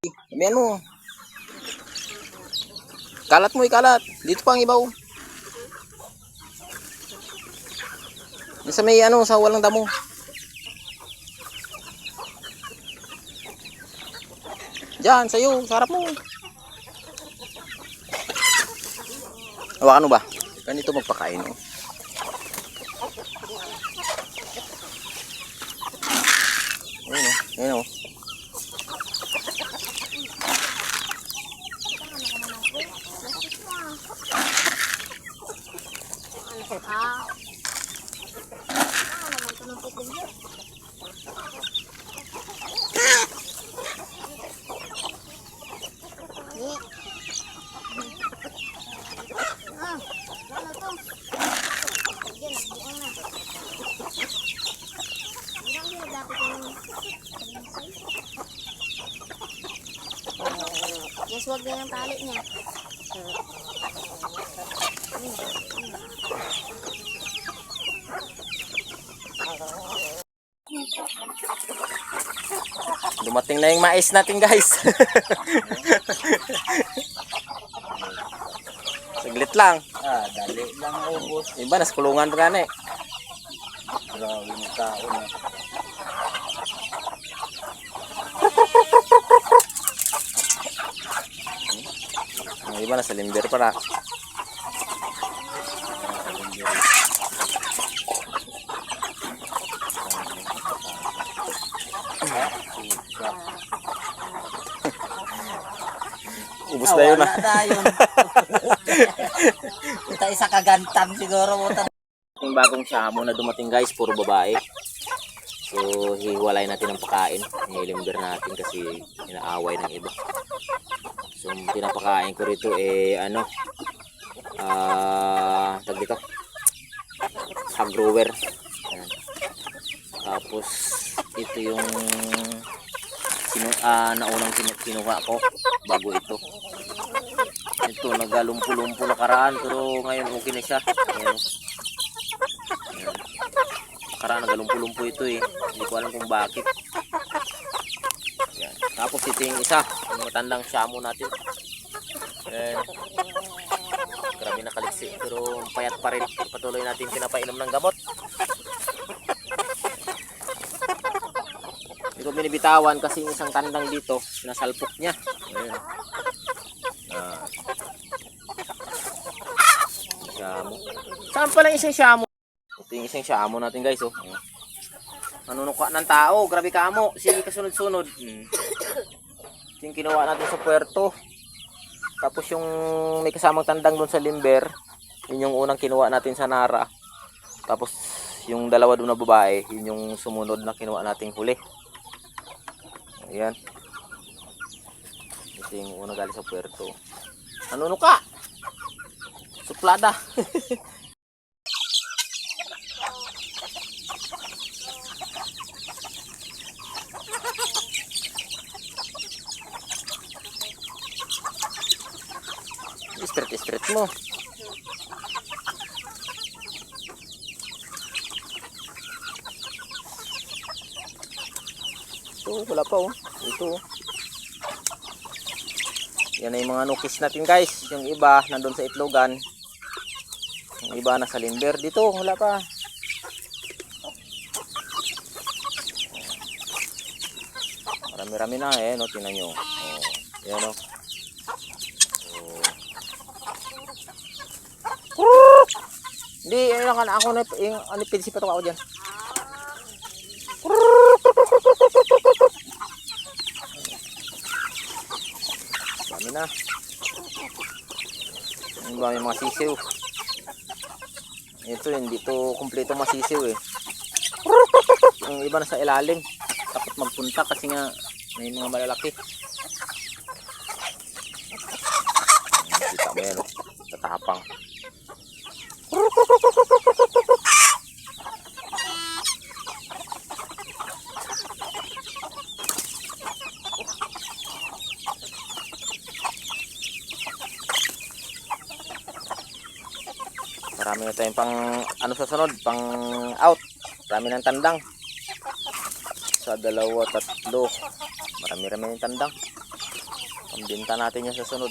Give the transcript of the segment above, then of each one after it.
Ayan mo. Kalat mo, ikalat. Dito pa ang ibaw. Sa may ano, sa walang damo. Diyan, sa'yo, sa harap mo. Hawakan mo ba? Ganito magpakain, oh. Ayun, oh. Ah. Ah, naman ito ng pupil yun. Eh. Ah, wala to. Yan, buang na. Hindi lang yung dapat yung Yes, wag na yung tali niya. Dumating na yung mais natin guys. Saglit lang. Ah, dali lang ubos. Iba, nasa kulungan pa gani. Grabe yung tao na. Iba, nasa limber para. Ubus na yun ah. Wala na yun. Ito isa kagantam siguro mo. Yung bagong shamo na dumating guys, puro babae. So, hiwalay natin ang pakain. Nilimber natin kasi inaaway ng iba. So, yung pinapakain ko rito eh, ano, ah, tag dito, hog grower. Ayan. Tapos, ito yung sinu ah, naunang sinu kinuha ko bago ito. Ito, nagalumpo-lumpo na karaan pero ngayon okay na siya. Ayan. Ayan. Karaan nagalumpo-lumpo ito eh. Hindi ko alam kung bakit. Ayan. Tapos ito yung isa, matandang shamo natin. Ayan. Grabe na kaliksi pero payat pa rin. Patuloy natin pinapainom ng gamot. Hindi ko binibitawan kasi isang tandang dito, sinasalpok niya. Ayan. Ah. Shamo. Saan pala isang shamo? Ito yung isang shamo natin guys oh. Nanunuka ng tao, grabe ka mo. Sige kasunod-sunod. Hmm. Yung kinuha natin sa puerto. Tapos yung may kasamang tandang doon sa limber, yun yung unang kinuha natin sa Nara. Tapos yung dalawa doon na babae, yun yung sumunod na kinuha nating huli. Ayan. Ito yung unang galing sa puerto. Nanunuka! Suplada! Straight straight mo. Ito, wala pa oh. Ito. Yan ay mga nukis natin guys. Yung iba nandun sa itlogan. Yung iba nasa limber. Dito, wala pa. Marami-rami na eh. No? Tingnan nyo. Oh, yan oh. Oh. Hindi, ano ka na ako na yung ano pinsi pa to ako diyan. Dami na. Ang dami mga sisiw. Ito hindi to kumpleto masisiw eh. Yung iba na sa ilalim. Takot magpunta kasi nga may mga malalaki. Kita mo yan oh. Tatapang. Marami na tayong pang ano sa sunod, pang out. Marami ng tandang. Sa dalawa, tatlo. Marami-rami ng tandang. Pambinta natin yung sa sunod.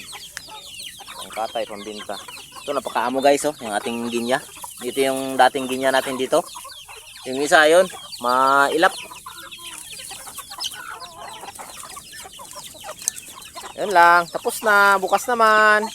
Ang katay, pambinta. Ito, napakaamo guys, oh, yung ating ginya. Dito yung dating ginya natin dito. Yung isa yun, mailap. Yun lang, tapos na, bukas naman.